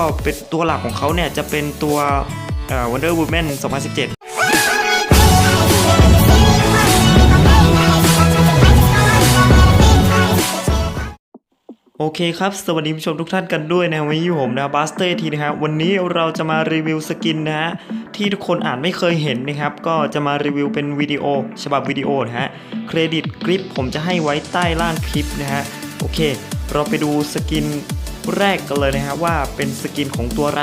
ก็เป็นตัวหลักของเขาเนี่ยจะเป็นตัว Wonder Woman 2017โอเคครับ สวัสดีผู้ชมทุกท่านกันด้วยนะวันนี้อยู่ผมนะบัสเตอร์ทีนะครับวันนี้เราจะมารีวิวสกินนะฮะที่ทุกคนอาจไม่เคยเห็นนะครับ ก็จะมารีวิวเป็นวิดีโอ ฉบับวิดีโอนะฮะเครดิตคลิปผมจะให้ไว้ใต้ล่างคลิปนะฮะโอเค เราไปดูสกิน แรกกันเลยนะฮะว่าเป็นสกินของตัวอะไร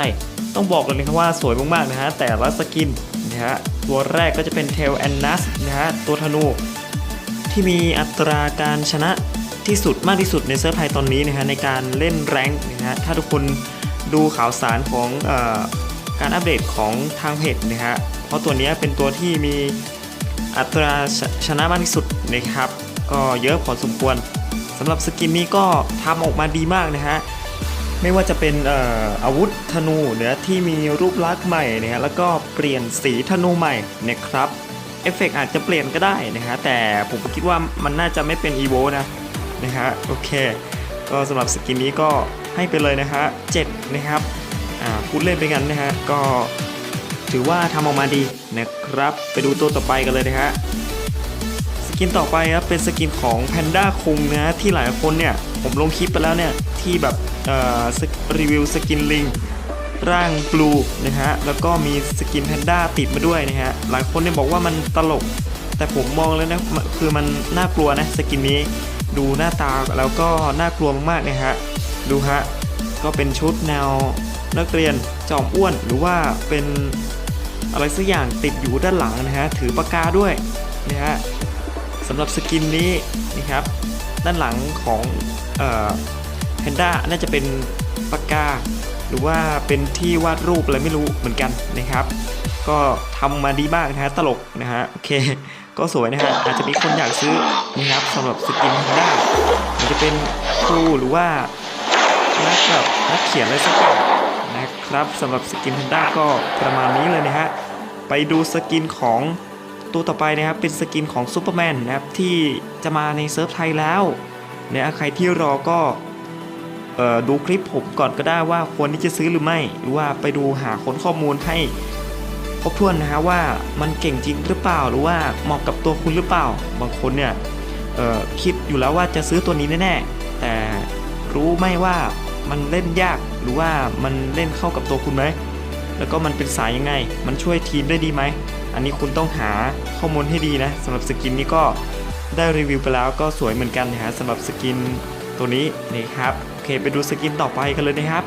ต้องบอกเลยนะครับว่าสวยมากๆนะฮะแต่ละสกินนะฮะตัวแรกก็จะเป็นเทลแอนนัสนะฮะตัวธนูที่มีอัตราการชนะที่สุดมากที่สุดในเซิร์ฟไทยตอนนี้นะฮะในการเล่นแรงนะฮะถ้าทุกคนดูข่าวสารของออการอัปเดตของทางเพจนะฮะเพราะตัวนี้เป็นตัวที่มีอัตราชชนะมากที่สุดนะครับก็เยอะพอสมควรสำหรับสกินนี้ก็ทำออกมาดีมากนะฮะ ไม่ว่าจะเป็นออาวุธธนูเนี่ยที่มีรูปลักษณ์ใหม่นะฮะแล้วก็เปลี่ยนสีธนูใหม่นะครับเอฟเฟกต์อาจจะเปลี่ยนก็ได้นะฮะแต่ผมคิดว่ามันน่าจะไม่เป็นอีโวนะนะฮะโอเค ก็สำหรับสกินนี้ก็ให้ไปเลยนะฮะ7นะครับอ่าพูดเล่นไปกันนะฮะก็ถือว่าทำออกมาดีนะครับ ไปดูตัวต่อไปกันเลยนะฮะสกินต่อไปครับเป็นสกินของแพนด้าคุงนะที่หลายคนเนี่ย ผมลงคลิปไปแล้วเนี่ย ที่แบบรีวิวสกินลิงร่างบลูนะฮะ แล้วก็มีสกินแพนด้าติดมาด้วยนะฮะ หลายคนเนี่ยบอกว่ามันตลก แต่ผมมองแล้วนะ คือมันน่ากลัวนะสกินนี้ ดูหน้าตาแล้วก็น่ากลัวมากๆนะฮะ ดูฮะ ก็เป็นชุดแนวนักเรียนจอมอ้วนหรือว่าเป็นอะไรสักอย่างติดอยู่ด้านหลังนะฮะ ถือปากกาด้วยนะฮะสำหรับสกินนี้นะครับ ด้านหลังของแพนด้าน่าจะเป็นปากกา หรือว่าเป็นที่วาดรูปอะไรไม่รู้เหมือนกันนะครับ ก็ทำมาดีมากนะฮะตลกนะฮะโอเค ก็สวยนะฮะอาจจะมีคนอยากซื้อนะครับสำหรับสกินแพนด้ามันจะเป็นครูหรือว่านักแบบนักเขียนอะไรสักอย่างนะครับสำหรับสกินแพนด้าก็ประมาณนี้เลยนะฮะไปดูสกินของ ตัวต่อไปนะครับเป็นสกินของซูเปอร์แมนนะครับที่จะมาในเซิร์ฟไทยแล้วเนี่ยใครที่รอก็ดูคลิปผมก่อนก็ได้ว่าควรที่จะซื้อหรือไม่ หรือว่าไปดูหาค้นข้อมูลให้ครบถ้วนนะฮะว่ามันเก่งจริงหรือเปล่า หรือว่าเหมาะกับตัวคุณหรือเปล่า บางคนเนี่ยคิดอยู่แล้วว่าจะซื้อตัวนี้แน่ๆแต่รู้ไหมว่ามันเล่นยากหรือว่ามันเล่นเข้ากับตัวคุณไหมแล้วก็มันเป็นสายยังไง มันช่วยทีมได้ดีไหม อันนี้คุณต้องหาข้อมูลให้ดีนะสำหรับสกินนี้ก็ได้รีวิวไปแล้วก็สวยเหมือนกันนะฮะสำหรับสกินตัวนี้นะครับโอเคไปดูสกินต่อไปกันเลยนะครับ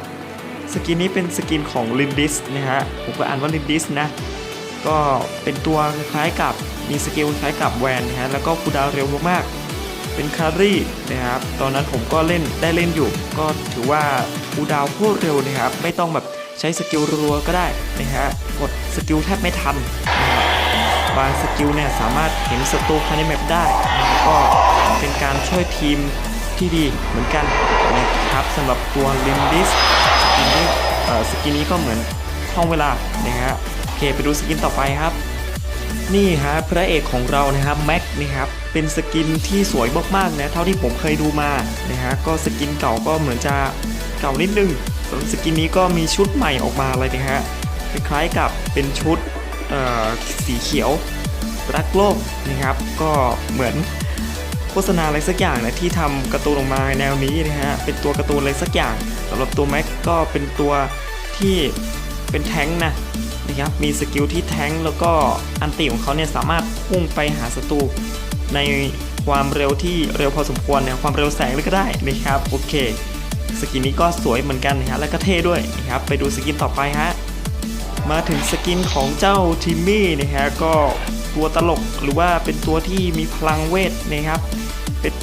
สกินนี้เป็นสกินของลินดิสนะฮะผมก็อ่านว่าลินดิสนะก็เป็นตัวคล้ายกับมีสกิลคล้ายกับแวนนะฮะแล้วก็คูดาวเร็วมากๆเป็นคารี่นะครับตอนนั้นผมก็เล่นได้เล่นอยู่ ก็ถือว่าคูดาวน์โคตรเร็วนะครับไม่ต้องแบบใช้สกิลรัวก็ได้นะฮะกดสกิลแทบไม่ทัน บางสกิลเนี่ยสามารถเห็นศัตรูภายในแมปได้ก็เป็นการช่วยทีมที่ดีเหมือนกันนะครับสำหรับตัวลินดิสสกินนี้สกินนี้ก็เหมือนท่องเวลานะฮะโอเคไปดูสกินต่อไปครับ นี่ฮะพระเอกของเรานะครับแม็กนะครับเป็นสกินที่สวยมากๆนะเท่าที่ผมเคยดูมานะฮะก็สกินเก่าก็เหมือนจะเก่านิดนึงส่สกินนี้ก็มีชุดใหม่ออกมาเลยนะฮะคล้ายๆกับเป็นชุด สีเขียวรักโลกนะครับ ก็เหมือนโฆษณาอะไรสักอย่างนะที่ทำการ์ตูนออกมาแนวนี้นะฮะเป็นตัวการ์ตูนอะไรสักอย่างสำหรับตัวแม็กก็เป็นตัวที่เป็นแท้งนะนะครับมีสกิลที่แท้งแล้วก็อันติของเขาเนี่ยสามารถพุ่งไปหาศัตรูในความเร็วที่เร็วพอสมควรนี่ยความเร็วแสงเลยก็ได้นะครับโอเค สกินนี้ก็สวยเหมือนกันนะฮะแล้วก็เท่ด้วยนะครับไปดูสกินต่อไปฮะ มาถึงสกินของเจ้าทิมมี่นะฮะก็ตัวตลกหรือว่าเป็นตัวที่มีพลังเวทนะครับ เป็น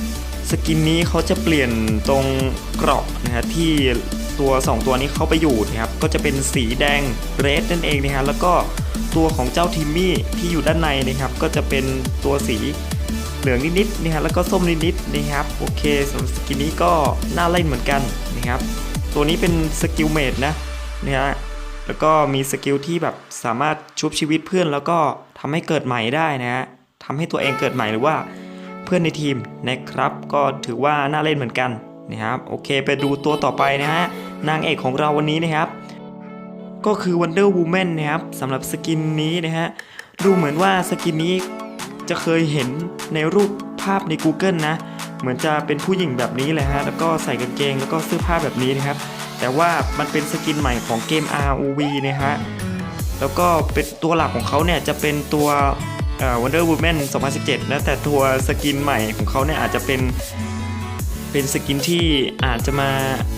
สกินนี้เขาจะเปลี่ยนตรงเกราะนะฮะที่ตัว 2 ตัวนี้เข้าไปอยู่นะครับ ก็จะเป็นสีแดงเรดนั่นเองนะฮะแล้วก็ตัวของเจ้าทิมมี่ที่อยู่ด้านในนะครับ ก็จะเป็นตัวสีเหลืองนิดๆนะฮะแล้วก็ส้มนิดๆนะครับโอเคสำหรับสกินนี้ก็น่าเล่นเหมือนกันนะครับ ตัวนี้เป็นสกิลเมดนะนะฮะ แล้วก็มีสกิลที่แบบสามารถชุบชีวิตเพื่อน แล้วก็ทำให้เกิดใหม่ได้นะฮะทำให้ตัวเองเกิดใหม่หรือว่าเพื่อนในทีมนะครับ ก็ถือว่าน่าเล่นเหมือนกันนะครับโอเคไปดูตัวต่อไปนะฮะนางเอกของเราวันนี้นะครับ ก็คือ Wonder Woman นะครับสำหรับสกินนี้นะฮะดูเหมือนว่าสกินนี้จะเคยเห็นในรูปภาพใน Google นะ เหมือนจะเป็นผู้หญิงแบบนี้เลยฮะแล้วก็ใส่กางเกงแล้วก็เสื้อผ้าแบบนี้นะครับ แต่ว่ามันเป็นสกินใหม่ของเกม ROV นะฮะ แล้วก็เป็นตัวหลักของเขาเนี่ยจะเป็นตัว Wonder Woman 2017นะแต่ตัวสกินใหม่ของเขาเนี่ยอาจจะเป็นเป็นสกินที่อาจจะมา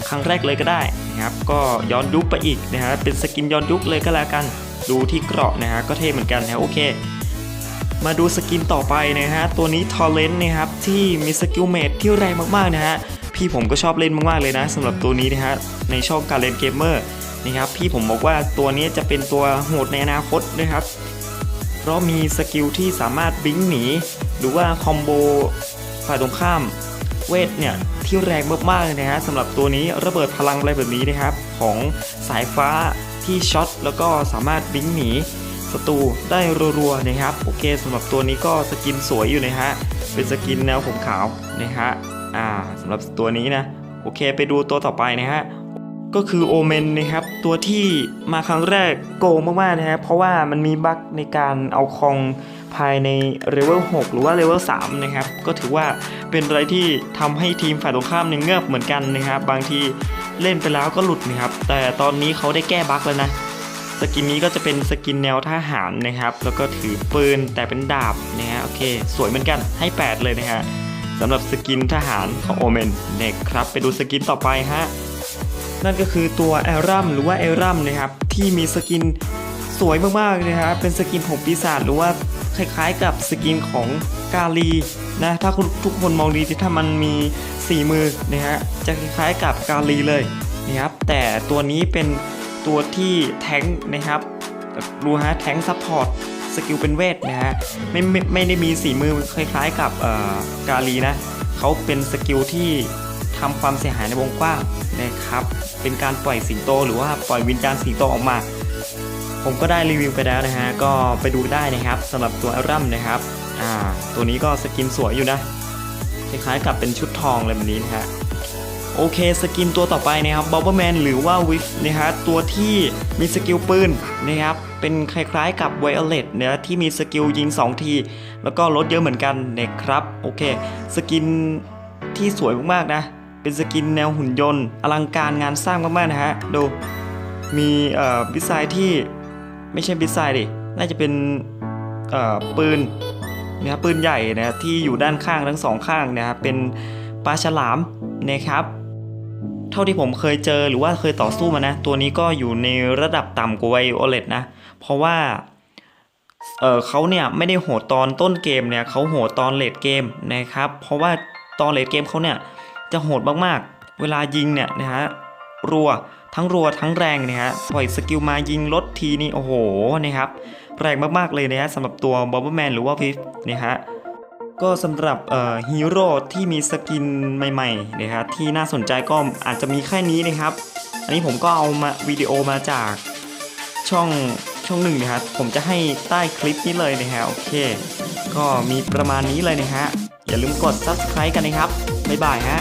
ครั้งแรกเลยก็ได้นะครับ ก็ย้อนยุคไปอีกนะฮะ เป็นสกินย้อนยุคเลยก็แล้วกัน ดูที่เกราะนะฮะ ก็เท่เหมือนกันนะโอเค มาดูสกินต่อไปนะฮะ ตัวนี้ทอร์เรนต์นะครับ ที่มีสกิลเมดที่แรงมากๆนะฮะ พี่ผมก็ชอบเล่นมากๆเลยนะสำหรับตัวนี้นะฮะในช่องการเล่นเกมเมอร์นะครับพี่ผมบอกว่าตัวนี้จะเป็นตัวโหดในอนาคตนะครับ เพราะมีสกิลที่สามารถบิงหนี หรือว่าคอมโบฝ่ายตรงข้ามเวทเนี่ยที่แรงมากๆเลยนะฮะสำหรับตัวนี้ระเบิดพลังอะไรแบบนี้นะครับ ของสายฟ้าที่ช็อตแล้วก็สามารถบิงหนีศัตรูได้รัวๆนะครับ โอเคสำหรับตัวนี้ก็สกินสวยอยู่นะฮะเป็นสกินแนวผมขาวนะฮะ อ่าสำหรับตัวนี้นะ โอเคไปดูตัวต่อไปนะฮะ ก็คือโอเมนนะครับ ตัวที่มาครั้งแรกโกงมากๆนะครับเพราะว่ามันมีบั๊กในการเอาคองภายในเลเวล6หรือว่าเลเวล3นะครับ ก็ถือว่าเป็นอะไรที่ทำให้ทีมฝ่ายตรงข้ามเนี่ยเงือบเหมือนกันนะครับ บางทีเล่นไปแล้วก็หลุดนะครับ แต่ตอนนี้เขาได้แก้บั๊กแล้วนะสกินนี้ก็จะเป็นสกินแนวทหารนะครับ แล้วก็ถือปืนแต่เป็นดาบนะฮะโอเค สวยเหมือนกันให้ 8 เลยนะฮะ สำหรับสกินทหารของโอเมนนะครับไปดูสกินต่อไปฮะนั่นก็คือตัวแอรัมหรือว่าเอรัมนะครับที่มีสกินสวยมากๆนะครับเป็นสกินของปีศาจหรือว่าคล้ายๆกับสกินของกาลีนะถ้าคุณทุกคนมองดีที่ถ้ามันมี4มือนะฮะจะคล้ายๆกับกาลีเลยนะครับแต่ตัวนี้เป็นตัวที่แทงนะครับดูฮะแทงซัพพอร์ต สกิลเป็นเวทนะฮะไม่ไม่ไม่ได้มี4มือคล้ายๆกับกาลีนะเขาเป็นสกิลที่ทำความเสียหายในวงกว้างนะครับ เป็นการปล่อยสิงโต หรือว่าปล่อยวิญญาณสิงโตออกมา ผมก็ได้รีวิวไปแล้วนะฮะ ก็ไปดูได้นะครับสำหรับตัวอรัมนะครับ อ่า ตัวนี้ก็สกินสวยอยู่นะ คล้ายๆกับเป็นชุดทองอะไรแบบนี้นะฮะ โอเคสกินตัวต่อไปนะครับบ o บ b แมนหรือว่าวิฟนะฮะตัวที่มีสกิลปืนนะครับเป็นคล้ายๆกับไวโอเลตเนะที่มีสกิลยิง 2 ที แล้วก็ลดเยอะเหมือนกันนะครับโอเค สกินที่สวยมากๆนะ เป็นสกินแนวหุ่นยนต์ อลังการงานสร้างมากๆนะฮะดูมีเอ่อบิสไซที่ไม่ใช่บิสไซดิน่าจะเป็นเอ่อปืนนะครับปืนใหญ่นะที่อยู่ด้านข้างทั้งสองข้างนะครับเป็นปลาฉลามนะครับ เท่าที่ผมเคยเจอหรือว่าเคยต่อสู้มานะ ตัวนี้ก็อยู่ในระดับต่ำกว่าไวโอเลตนะ เพราะว่าเออเขาเนี่ยไม่ได้โหดตอนต้นเกมเนี่ยเขาโหดตอนเลดเกมนะครับ เพราะว่าตอนเลดเกมเขาเนี่ยจะโหดมากๆ เวลายิงเนี่ยนะฮะรัวทั้งรัวทั้งแรงนะฮะปล่อยสกิลมายิงลดทีนี่โอ้โหนะครับแรงมากๆเลยนะฮะสำหรับตัวบ o บ b แมนหรือว่าพิฟนะฮะ ก็สำหรับฮีโร่ที่มีสกินใหม่ๆนะครับที่น่าสนใจก็อาจจะมีแค่นี้นะครับ อันนี้ผมก็เอามาวิดีโอมาจากช่องช่องหนึ่งนะครับผมจะให้ใต้คลิปนี้เลยนะฮะโอเค ก็มีประมาณนี้เลยนะฮะอย่าลืมกด subscribe กันนะครับ บ๊ายบายฮะ